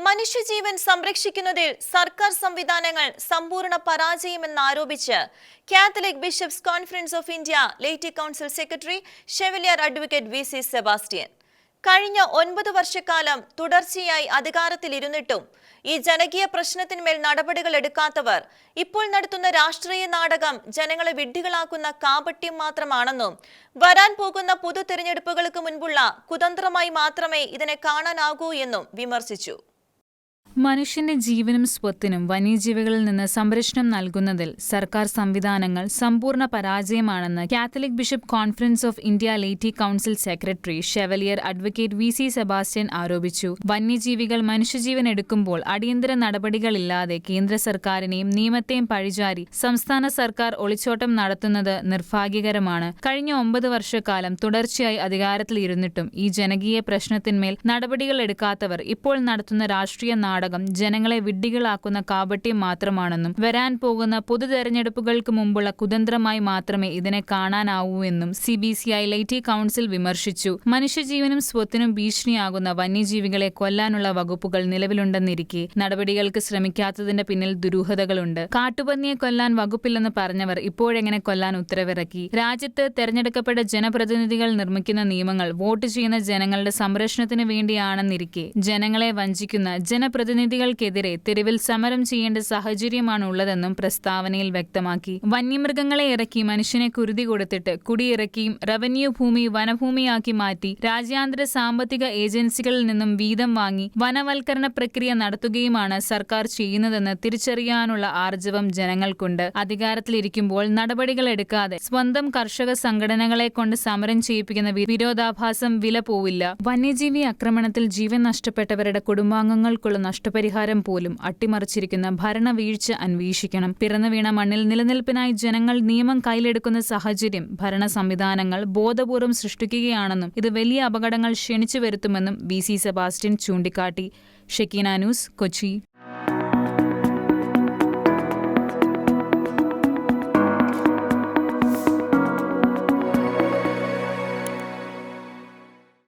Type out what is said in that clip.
മനുഷ്യജീവൻ സംരക്ഷിക്കുന്നതിൽ സർക്കാർ സംവിധാനങ്ങൾ സമ്പൂർണ പരാജയമെന്നാരോപിച്ച് Catholic Bishops Conference of India laity council secretary chevalier advocate V C Sebastian കഴിഞ്ഞ ഒൻപത് വർഷക്കാലം തുടർച്ചയായി അധികാരത്തിലിരുന്നിട്ടും ഈ ജനകീയ പ്രശ്നത്തിന്മേൽ നടപടികൾ എടുക്കാത്തവർ ഇപ്പോൾ നടത്തുന്ന രാഷ്ട്രീയ നാടകം ജനങ്ങളെ വിഡ്ഢികളാക്കുന്ന കാപട്യം മാത്രമാണെന്നും വരാൻ പോകുന്ന പൊതു തെരഞ്ഞെടുപ്പുകൾക്ക് മുൻപുള്ള കുതന്ത്രമായി മാത്രമേ ഇതിനെ കാണാനാകൂ എന്നും വിമർശിച്ചു. മനുഷ്യന്റെ ജീവനും സ്വത്തിനും വന്യജീവികളിൽ നിന്ന് സംരക്ഷണം നൽകുന്നതിൽ സർക്കാർ സംവിധാനങ്ങൾ സമ്പൂർണ പരാജയമാണെന്ന് Catholic Bishop Conference of India laity council secretary chevalier advocate V C Sebastian ആരോപിച്ചു. വന്യജീവികൾ മനുഷ്യജീവൻ എടുക്കുമ്പോൾ അടിയന്തര നടപടികളില്ലാതെ കേന്ദ്ര സർക്കാരിനെയും നിയമത്തെയും പഴിചാരി സംസ്ഥാന സർക്കാർ ഒളിച്ചോട്ടം നടത്തുന്നത് നിർഭാഗ്യകരമാണ്. കഴിഞ്ഞ ഒമ്പത് വർഷക്കാലം തുടർച്ചയായി അധികാരത്തിലിരുന്നിട്ടും ഈ ജനകീയ പ്രശ്നത്തിന്മേൽ നടപടികൾ എടുക്കാത്തവർ ഇപ്പോൾ നടത്തുന്ന രാഷ്ട്രീയ നാടകം ജനങ്ങളെ വിഡ്ഢികളാക്കുന്ന കാപട്യം മാത്രമാണെന്നും വരാൻ പോകുന്ന പൊതു തെരഞ്ഞെടുപ്പുകൾക്ക് മുമ്പുള്ള കുതന്ത്രമായി മാത്രമേ ഇതിനെ കാണാനാവൂ എന്നും C B C I laity council വിമർശിച്ചു. മനുഷ്യജീവനും സ്വത്തിനും ഭീഷണിയാകുന്ന വന്യജീവികളെ കൊല്ലാനുള്ള വകുപ്പുകൾ നിലവിലുണ്ടെന്നിരിക്കെ നടപടികൾക്ക് ശ്രമിക്കാത്തതിന്റെ പിന്നിൽ ദുരൂഹതകളുണ്ട്. കാട്ടുപന്നിയെ കൊല്ലാൻ വകുപ്പില്ലെന്ന് പറഞ്ഞവർ ഇപ്പോഴെങ്ങനെ കൊല്ലാൻ ഉത്തരവിറക്കി? രാജ്യത്ത് തെരഞ്ഞെടുക്കപ്പെട്ട ജനപ്രതിനിധികൾ നിർമ്മിക്കുന്ന നിയമങ്ങൾ വോട്ട് ചെയ്യുന്ന ജനങ്ങളുടെ സംരക്ഷണത്തിന് വേണ്ടിയാണെന്നിരിക്കെ ജനങ്ങളെ വഞ്ചിക്കുന്ന ജനപ്രതിനിധികൾക്കെതിരെ തെരുവിൽ സമരം ചെയ്യേണ്ട സാഹചര്യമാണ് ഉള്ളതെന്നും പ്രസ്താവനയിൽ വ്യക്തമാക്കി. വന്യമൃഗങ്ങളെ ഇറക്കി മനുഷ്യനെ കുരുതി കൊടുത്തിട്ട് കുടിയിറക്കിയും റവന്യൂ ഭൂമി വനഭൂമിയാക്കി മാറ്റി രാജ്യാന്തര സാമ്പത്തിക ഏജൻസികളിൽ നിന്നും വീതം വാങ്ങി വനവൽക്കരണ പ്രക്രിയ നടത്തുകയുമാണ് സർക്കാർ ചെയ്യുന്നതെന്ന് തിരിച്ചറിയാനുള്ള ആർജവം ജനങ്ങൾക്കുണ്ട്. അധികാരത്തിലിരിക്കുമ്പോൾ നടപടികൾ എടുക്കാതെ സ്വന്തം കർഷക സംഘടനകളെ കൊണ്ട് സമരം ചെയ്യിപ്പിക്കുന്ന വിരോധാഭാസം വില പോവില്ല വന്യജീവി ആക്രമണത്തിൽ ജീവൻ നഷ്ടപ്പെട്ടവരുടെ കുടുംബാംഗങ്ങൾക്കുള്ള നഷ്ടപരിഹാരം പോലും അട്ടിമറിച്ചിരിക്കുന്ന ഭരണവീഴ്ച അന്വേഷിക്കണം. പിറന്നുവീണ മണ്ണിൽ നിലനിൽപ്പിനായി ജനങ്ങൾ നിയമം കയ്യിലെടുക്കുന്ന സാഹചര്യം ഭരണ സംവിധാനങ്ങൾ ബോധപൂർവം സൃഷ്ടിക്കുകയാണെന്നും ഇത് വലിയ അപകടങ്ങൾ ക്ഷണിച്ചു വരുത്തുമെന്നും ബി സി സെബാസ്റ്റ്യൻ ചൂണ്ടിക്കാട്ടി. Shekinah news Kochi.